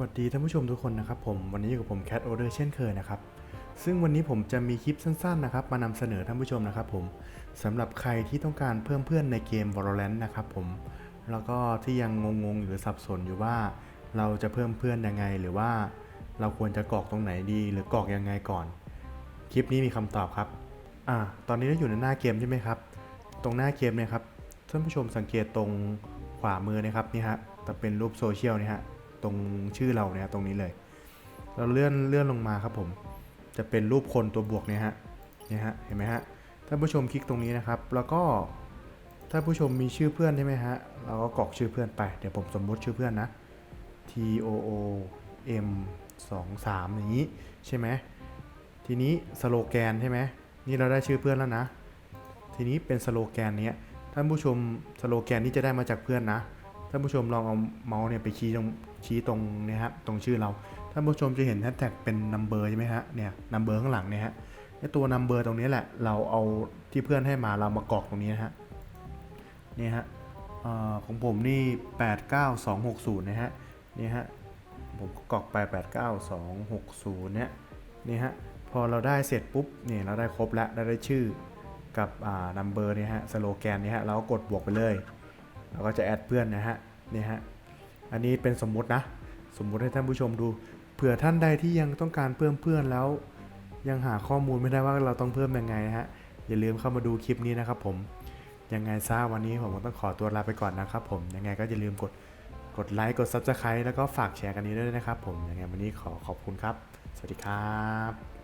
วัสดีท่านผู้ชมทุกคนนะครับผมวันนี้อยู่กับผมแคทโอเดอร์เช่นเคยนะครับซึ่งวันนี้ผมจะมีคลิปสั้นๆนะครับมานำเสนอท่านผู้ชมนะครับผมสำหรับใครที่ต้องการเพิ่มเพื่อนในเกม Valorant นะครับผมแล้วก็ที่ยังงงๆหรือสับสนอยู่ว่า เราจะเพิ่มเพื่อนยังไง หรือว่าเราควรจะกรอกตรงไหนดี หรือกรอกยังไงก่อน คลิปนี้มีคำตอบครับอ่าตอนนี้เราอยู่ในหน้าเกมใช่ไหมครับ ตรงหน้าเกมเนี่ยครับท่านผู้ชมสังเกตตรงขวามือนะครับนี่ฮะแต่เป็นรูปโซเชียลนี่ฮะ ตรงชื่อเราเนี่ยตรงนี้เลย เราเลื่อนเลื่อนลงมาครับผม จะเป็นรูปคนตัวบวกเนี่ยฮะเนี่ยฮะเห็นไหมฮะท่านผู้ชมคลิกตรงนี้นะครับ แล้วก็ถ้าผู้ชมมีชื่อเพื่อนใช่ไหมฮะ เราก็กรอกชื่อเพื่อนไปเดี๋ยวผมสมมติชื่อเพื่อนนะ T O O M 2 3อย่างนี้ใช่ไหมทีนี้สโลแกนใช่ไหมนี่เราได้ชื่อเพื่อนแล้วนะ ทีนี้เป็นสโลแกนเนี้ยท่านผู้ชมสโลแกนนี้จะได้มาจากเพื่อนนะ ท่านผู้ชมลองเอาเมาส์เนี่ยไปชี้ตรงชี้ตรงเนี่ยฮะตรงชื่อเรา ท่านผู้ชมจะเห็นแฮชแท็กเป็นนัมเบอร์ใช่ไหมฮะเนี่ยนัมเบอร์ข้างหลังเนี่ยฮะไอตัวนัมเบอร์ตรงนี้แหละ เราเอาที่เพื่อนให้มาเรามากรอกตรงนี้นะฮะนี่ฮะออของผมนี่ 89260 นะฮะเนี่ยฮะผมก็กรอกไป 89260 เนี่ยนี่ฮะพอเราได้เสร็จปุ๊บเนี่ยเราได้ครบแล้วได้ได้ชื่อกับนัมเบอร์เนี่ยฮะสโลแกนเนี่ยฮะเราก็กดบวกไปเลย เราก็จะแอดเพื่อนนะฮะนี่ฮะอันนี้เป็นสมมุตินะ สมมุติให้ท่านผู้ชมดู เผื่อท่านใดที่ยังต้องการเพิ่มเพื่อนแล้ว ยังหาข้อมูลไม่ได้ว่าเราต้องเพิ่มยังไงนะฮะอย่าลืมเข้ามาดูคลิปนี้นะครับผมยังไงซะวันนี้ผมก็ต้องขอตัวลาไปก่อนนะครับผมยังไงก็อย่าลืมกดกดไลค์กด Subscribe แล้วก็ฝากแชร์กันนี้ด้วยนะครับผมยังไงวันนี้ขอขอบคุณครับ สวัสดีครับ